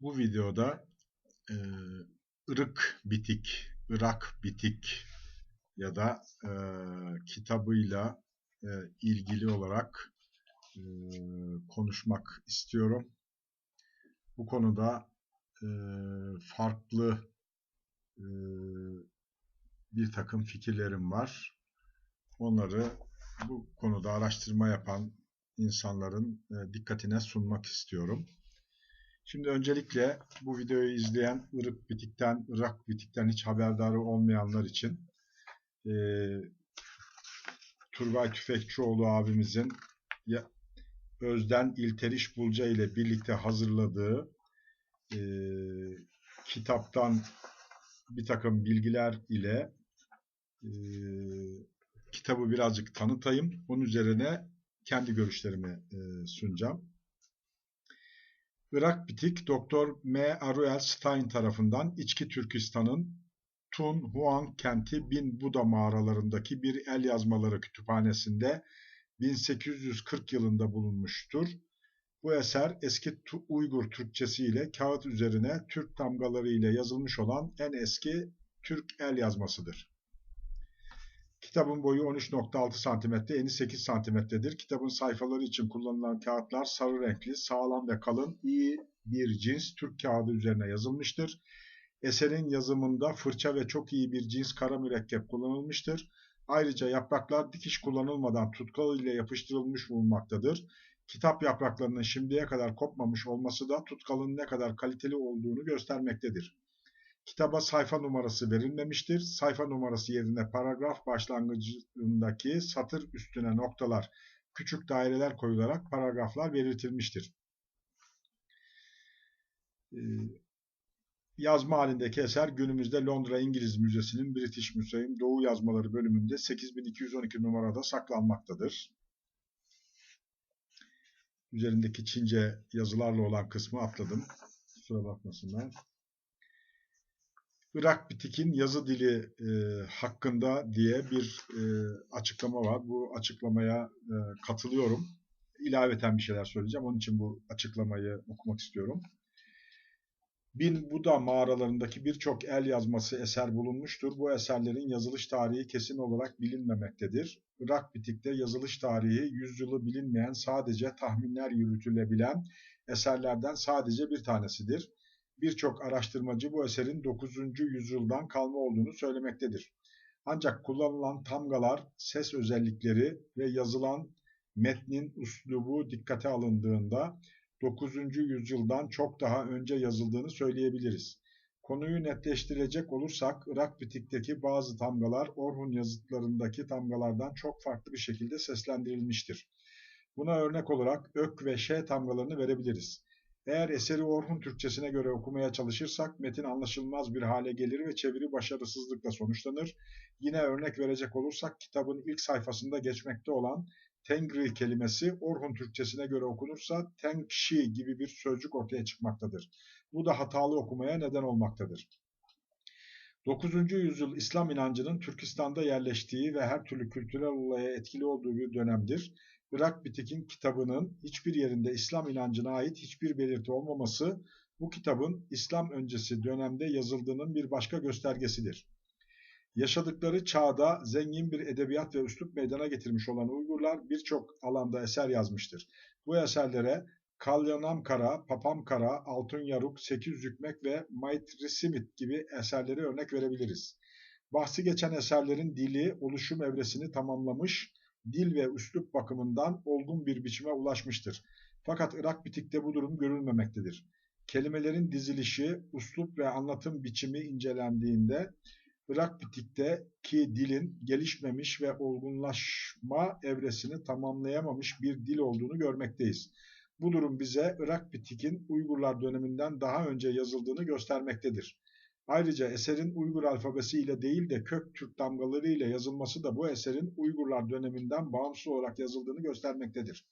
Bu videoda e, ırık bitik, Irak bitik ya da e, kitabıyla e, ilgili olarak e, konuşmak istiyorum. Bu konuda e, farklı e, bir takım fikirlerim var. Onları bu konuda araştırma yapan insanların e, dikkatine sunmak istiyorum. Şimdi öncelikle bu videoyu izleyen ırık bitikten, Irak bitikten hiç haberdarı olmayanlar için e, Turgay Tüfekçioğlu abimizin ya, Özden İlteriş Bulca ile birlikte hazırladığı e, kitaptan bir takım bilgiler ile e, kitabı birazcık tanıtayım. Onun üzerine kendi görüşlerimi e, sunacağım. Irak Bitik Doktor M. Aruel Stein tarafından İçki Türkistan'ın Tun Huang kenti Bin Buda mağaralarındaki bir el yazmaları kütüphanesinde 1840 yılında bulunmuştur. Bu eser eski Uygur Türkçesi ile kağıt üzerine Türk damgaları ile yazılmış olan en eski Türk el yazmasıdır. Kitabın boyu 13.6 cm, eni 8 cm'dir. Kitabın sayfaları için kullanılan kağıtlar sarı renkli, sağlam ve kalın, iyi bir cins Türk kağıdı üzerine yazılmıştır. Eserin yazımında fırça ve çok iyi bir cins kara mürekkep kullanılmıştır. Ayrıca yapraklar dikiş kullanılmadan tutkal ile yapıştırılmış bulunmaktadır. Kitap yapraklarının şimdiye kadar kopmamış olması da tutkalın ne kadar kaliteli olduğunu göstermektedir. Kitaba sayfa numarası verilmemiştir. Sayfa numarası yerine paragraf başlangıcındaki satır üstüne noktalar, küçük daireler koyularak paragraflar belirtilmiştir. Ee, yazma halindeki eser günümüzde Londra İngiliz Müzesi'nin British Museum Doğu Yazmaları bölümünde 8212 numarada saklanmaktadır. Üzerindeki Çince yazılarla olan kısmı atladım. Kusura bakmasınlar. Irak Bitik'in yazı dili e, hakkında diye bir e, açıklama var. Bu açıklamaya e, katılıyorum. İlaveten bir şeyler söyleyeceğim. Onun için bu açıklamayı okumak istiyorum. Bin Buda mağaralarındaki birçok el yazması eser bulunmuştur. Bu eserlerin yazılış tarihi kesin olarak bilinmemektedir. Irak Bitik'te yazılış tarihi yüzyılı bilinmeyen sadece tahminler yürütülebilen eserlerden sadece bir tanesidir. Birçok araştırmacı bu eserin 9. yüzyıldan kalma olduğunu söylemektedir. Ancak kullanılan tamgalar, ses özellikleri ve yazılan metnin uslubu dikkate alındığında 9. yüzyıldan çok daha önce yazıldığını söyleyebiliriz. Konuyu netleştirecek olursak Irak Bitik'teki bazı tamgalar Orhun yazıtlarındaki tamgalardan çok farklı bir şekilde seslendirilmiştir. Buna örnek olarak ök ve ş tamgalarını verebiliriz. Eğer eseri Orhun Türkçesine göre okumaya çalışırsak metin anlaşılmaz bir hale gelir ve çeviri başarısızlıkla sonuçlanır. Yine örnek verecek olursak kitabın ilk sayfasında geçmekte olan Tengri kelimesi Orhun Türkçesine göre okunursa Tengşi gibi bir sözcük ortaya çıkmaktadır. Bu da hatalı okumaya neden olmaktadır. 9. yüzyıl İslam inancının Türkistan'da yerleştiği ve her türlü kültürel olaya etkili olduğu bir dönemdir. Irak Bitik'in kitabının hiçbir yerinde İslam inancına ait hiçbir belirti olmaması bu kitabın İslam öncesi dönemde yazıldığının bir başka göstergesidir. Yaşadıkları çağda zengin bir edebiyat ve üslup meydana getirmiş olan Uygurlar birçok alanda eser yazmıştır. Bu eserlere Kalyanamkara, Papamkara, Altın Yaruk, Sekiz Zükmek ve Maitrisimit gibi eserleri örnek verebiliriz. Bahsi geçen eserlerin dili, oluşum evresini tamamlamış, dil ve üslup bakımından olgun bir biçime ulaşmıştır. Fakat Irak bitikte bu durum görülmemektedir. Kelimelerin dizilişi, uslup ve anlatım biçimi incelendiğinde Irak bitik'teki dilin gelişmemiş ve olgunlaşma evresini tamamlayamamış bir dil olduğunu görmekteyiz. Bu durum bize Irak bitik'in Uygurlar döneminden daha önce yazıldığını göstermektedir. Ayrıca eserin Uygur alfabesi ile değil de kök Türk damgaları ile yazılması da bu eserin Uygurlar döneminden bağımsız olarak yazıldığını göstermektedir.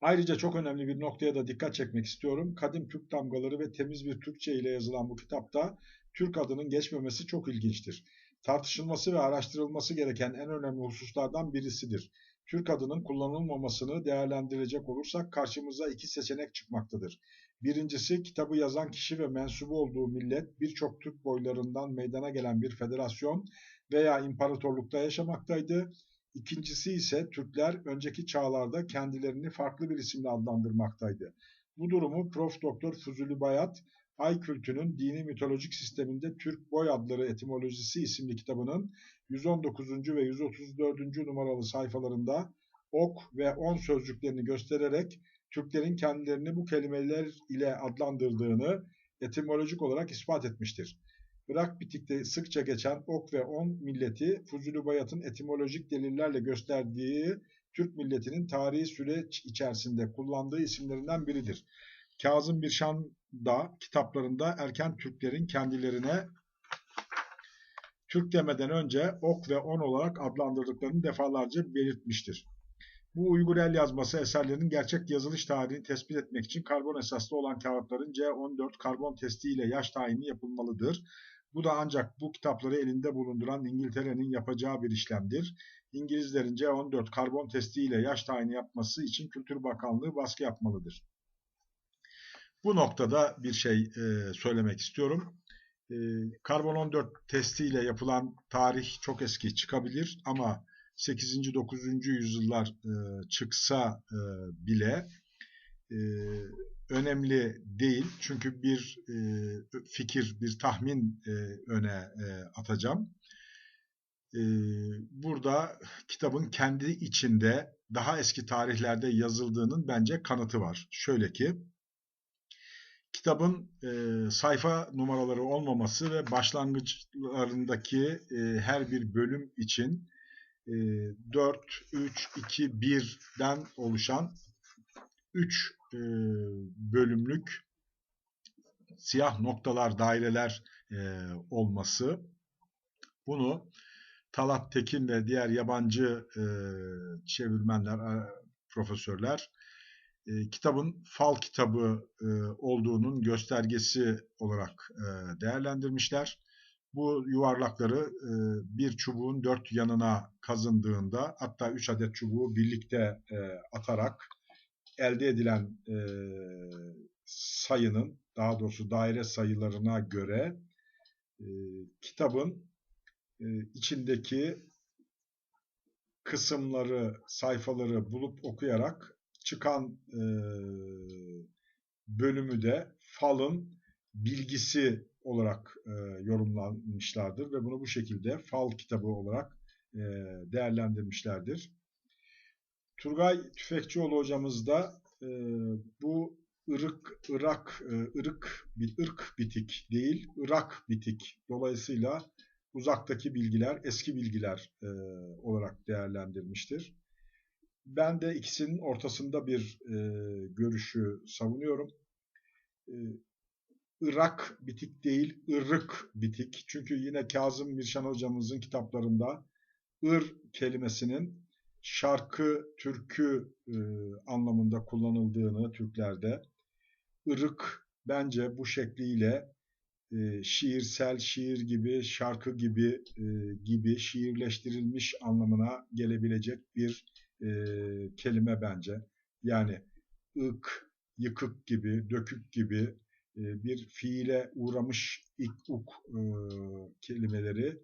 Ayrıca çok önemli bir noktaya da dikkat çekmek istiyorum. Kadim Türk damgaları ve temiz bir Türkçe ile yazılan bu kitapta Türk adının geçmemesi çok ilginçtir. Tartışılması ve araştırılması gereken en önemli hususlardan birisidir. Türk adının kullanılmamasını değerlendirecek olursak karşımıza iki seçenek çıkmaktadır. Birincisi kitabı yazan kişi ve mensubu olduğu millet birçok Türk boylarından meydana gelen bir federasyon veya imparatorlukta yaşamaktaydı. İkincisi ise Türkler önceki çağlarda kendilerini farklı bir isimle adlandırmaktaydı. Bu durumu Prof. Doktor Fuzuli Bayat, Ay Kültü'nün dini mitolojik sisteminde Türk boy adları etimolojisi isimli kitabının 119. ve 134. numaralı sayfalarında ok ve on sözcüklerini göstererek Türklerin kendilerini bu kelimeler ile adlandırdığını etimolojik olarak ispat etmiştir. Irak bitikte sıkça geçen ok ve on milleti Fuzuli Bayat'ın etimolojik delillerle gösterdiği Türk milletinin tarihi süreç içerisinde kullandığı isimlerinden biridir. Kazım Birşan da kitaplarında erken Türklerin kendilerine Türk demeden önce ok ve on olarak adlandırdıklarını defalarca belirtmiştir. Bu Uygur el yazması eserlerinin gerçek yazılış tarihini tespit etmek için karbon esaslı olan kağıtların C14 karbon testi ile yaş tayini yapılmalıdır. Bu da ancak bu kitapları elinde bulunduran İngiltere'nin yapacağı bir işlemdir. İngilizlerin C14 karbon testi ile yaş tayini yapması için Kültür Bakanlığı baskı yapmalıdır. Bu noktada bir şey e, söylemek istiyorum. E, karbon 14 testiyle yapılan tarih çok eski çıkabilir ama 8. 9. yüzyıllar e, çıksa e, bile e, önemli değil. Çünkü bir fikir, bir tahmin öne atacağım. Burada kitabın kendi içinde daha eski tarihlerde yazıldığının bence kanıtı var. Şöyle ki, kitabın e, sayfa numaraları olmaması ve başlangıçlarındaki e, her bir bölüm için e, 4, 3, 2, 1'den oluşan 3 e, bölümlük siyah noktalar, daireler e, olması bunu Talat Tekin ve diğer yabancı e, çevirmenler, profesörler kitabın fal kitabı olduğunun göstergesi olarak değerlendirmişler. Bu yuvarlakları e, bir çubuğun dört yanına kazındığında hatta üç adet çubuğu birlikte e, atarak elde edilen e, sayının daha doğrusu daire sayılarına göre kitabın içindeki kısımları, sayfaları bulup okuyarak çıkan bölümü de falın bilgisi olarak e, yorumlanmışlardır ve bunu bu şekilde fal kitabı olarak e, değerlendirmişlerdir. Turgay Tüfekçioğlu hocamız da e, bu ırık, Irak, e, ırık, bir ırk bitik değil, Irak bitik. Dolayısıyla uzaktaki bilgiler, eski bilgiler e, olarak değerlendirmiştir. Ben de ikisinin ortasında bir e, görüşü savunuyorum. E, Irak bitik değil, ırık bitik. Çünkü yine Kazım Mirşan hocamızın kitaplarında ır kelimesinin şarkı, türkü e, anlamında kullanıldığını Türklerde, ırık bence bu şekliyle e, şiirsel, şiir gibi, şarkı gibi e, gibi şiirleştirilmiş anlamına gelebilecek bir e, kelime bence. Yani ık, yıkık gibi, dökük gibi bir fiile uğramış ik, uk e, kelimeleri,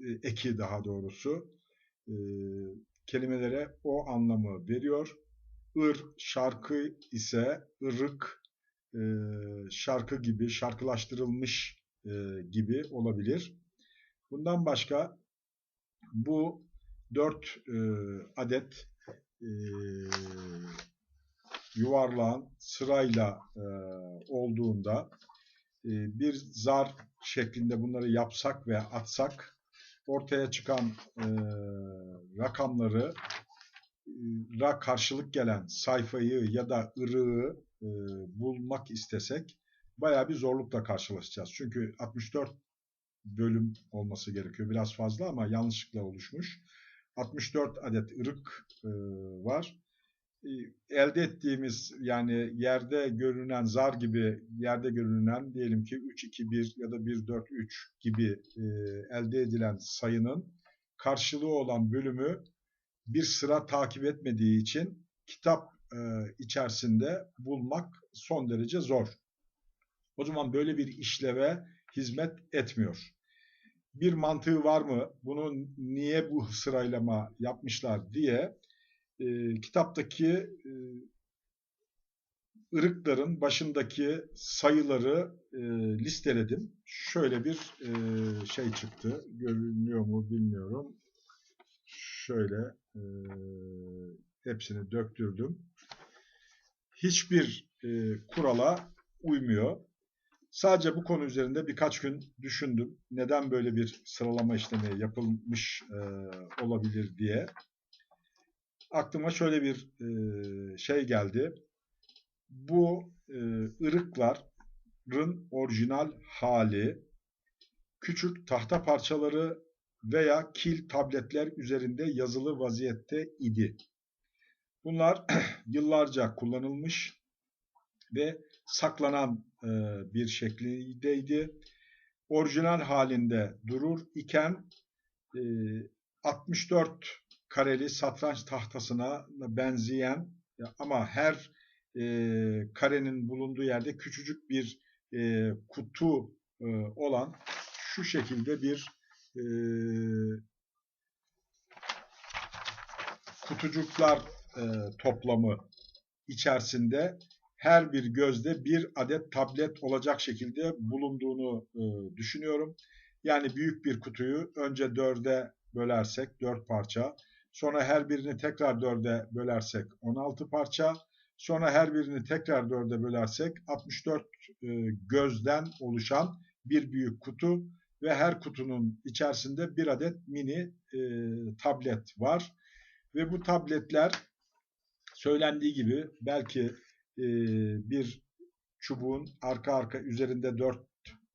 e, eki daha doğrusu, e, kelimelere o anlamı veriyor. Ir, şarkı ise ırık, e, şarkı gibi, şarkılaştırılmış e, gibi olabilir. Bundan başka bu dört e, adet e, yuvarlağın sırayla e, olduğunda e, bir zar şeklinde bunları yapsak ve atsak ortaya çıkan e, rakamları ra karşılık gelen sayfayı ya da ırığı e, bulmak istesek baya bir zorlukla karşılaşacağız. Çünkü 64 bölüm olması gerekiyor. Biraz fazla ama yanlışlıkla oluşmuş. 64 adet ırık e, var. E, elde ettiğimiz yani yerde görünen zar gibi yerde görünen diyelim ki 3 2 1 ya da 1 4 3 gibi e, elde edilen sayının karşılığı olan bölümü bir sıra takip etmediği için kitap e, içerisinde bulmak son derece zor. O zaman böyle bir işleve hizmet etmiyor. Bir mantığı var mı? Bunu niye bu sıralama yapmışlar diye e, kitaptaki e, ırıkların başındaki sayıları e, listeledim. Şöyle bir e, şey çıktı. Görünüyor mu bilmiyorum. Şöyle e, hepsini döktürdüm. Hiçbir e, kurala uymuyor. Sadece bu konu üzerinde birkaç gün düşündüm. Neden böyle bir sıralama işlemi yapılmış e, olabilir diye. Aklıma şöyle bir e, şey geldi. Bu e, ırıkların orijinal hali küçük tahta parçaları veya kil tabletler üzerinde yazılı vaziyette idi. Bunlar yıllarca kullanılmış ve saklanan e, bir şeklindeydi. Orijinal halinde durur iken e, 64 kareli satranç tahtasına benzeyen ama her e, karenin bulunduğu yerde küçücük bir e, kutu e, olan şu şekilde bir e, kutucuklar e, toplamı içerisinde her bir gözde bir adet tablet olacak şekilde bulunduğunu e, düşünüyorum. Yani büyük bir kutuyu önce dörde bölersek dört parça, sonra her birini tekrar dörde bölersek 16 parça, sonra her birini tekrar dörde bölersek 64 e, gözden oluşan bir büyük kutu ve her kutunun içerisinde bir adet mini e, tablet var. Ve bu tabletler söylendiği gibi belki e, bir çubuğun arka arka üzerinde dört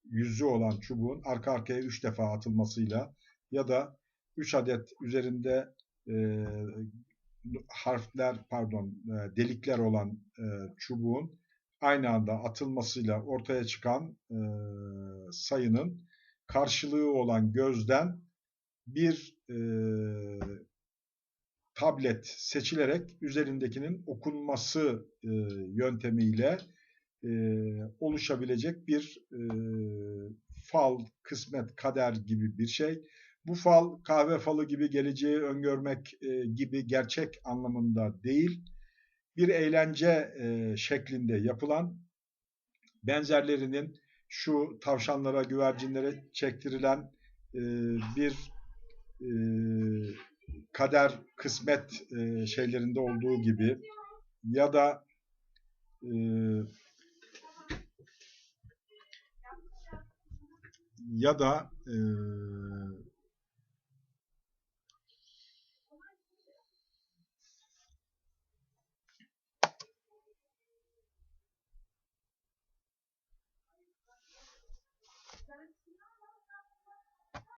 yüzü olan çubuğun arka arkaya üç defa atılmasıyla ya da üç adet üzerinde e, harfler pardon e, delikler olan e, çubuğun aynı anda atılmasıyla ortaya çıkan sayının karşılığı olan gözden bir tablet seçilerek üzerindekinin okunması yöntemiyle oluşabilecek bir fal, kısmet, kader gibi bir şey. Bu fal kahve falı gibi geleceği öngörmek e, gibi gerçek anlamında değil, bir eğlence e, şeklinde yapılan benzerlerinin şu tavşanlara, güvercinlere çektirilen e, bir e, kader, kısmet e, şeylerinde olduğu gibi ya da e, ya da e,